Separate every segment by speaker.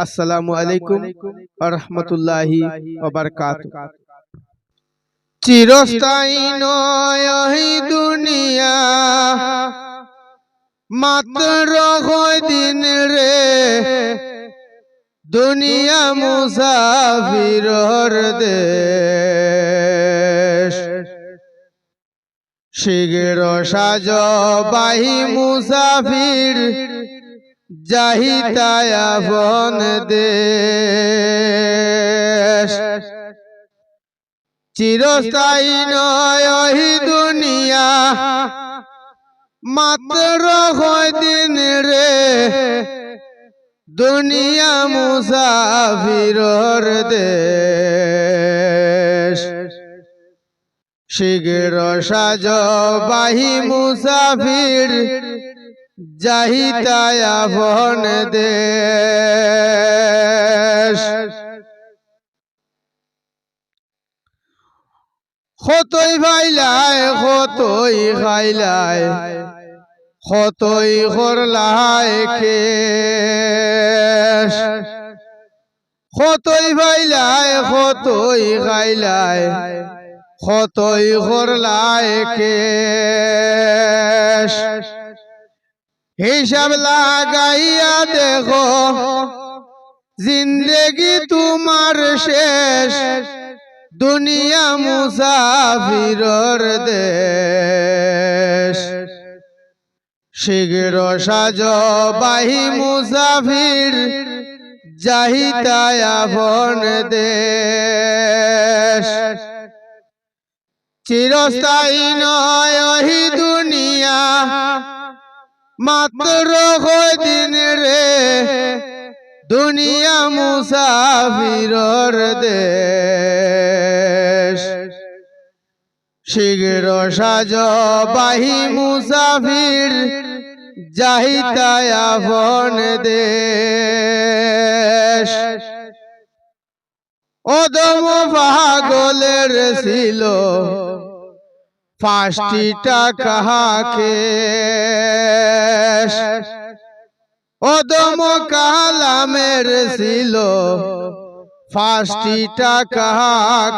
Speaker 1: আসসালামু আলাইকুম রহমতুল্লাহি ওবারকাত চিরস্থায়ী নয় দুনিয়া। মাত্র দিন রে। দুনিয়া মুসাফিরর দেশ। শিগের সাজ বাহি মুসাফির যাহিতায়া বন দেশ। চিরস্থায়ী নয় দুনিয়া, মাত্র হয় দিন রে? দুনিয়া মুসাফিরর দেশ। শিগের সাজ বাহি মুসাফির যাহিতায়া বন দেশ। কতই ভাইলায় কতই খাইলায় কতই করলায় কেশ। কতই ভাইলায় কতই খাইলায় কতই করলায় কেশ। হিসাব লাগাইয়া দেখো, জিন্দেগি তোমার শেষ, দুনিয়া মুসাফিরর দেশ। শীঘ্র সাজ বাহি মুসাফির যাহিতায়া বন দেশ। চিরস্থায়ী নয় মাত্র হয় দিন রে। দুনিয়া মুসাফিরর দেশ। শীঘ্র সাজ বাহি মুসাফির যাহিতায়া বন দেশ। অদম পাগলের ছিল, পাঁচটি টাকা কেশ অদম কালামের ছিল পাঁচটি টাকা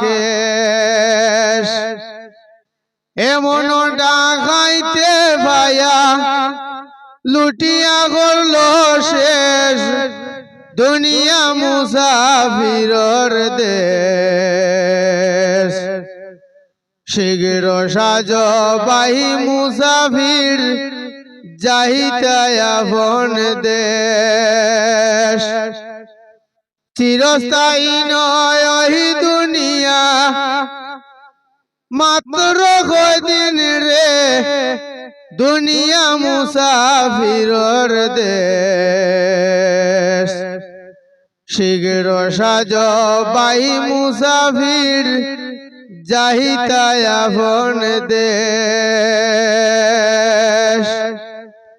Speaker 1: কেশ। এমন ডাকাইতে ভাইয়া লুটিয়া করল শেষ। দুনিয়া মুসাফিরর দেশ। শীঘ্র সাজ বাহি মুসাফির যাহিতায়া বন দেশ। চিরস্থায়ী নয় দুনিয়া। মাত্র দিন রে দুনিয়া মুসাফিরর দেশ। শীঘ্র সাজ বাহি মুসাফির যাহিতায়া বন দেশ।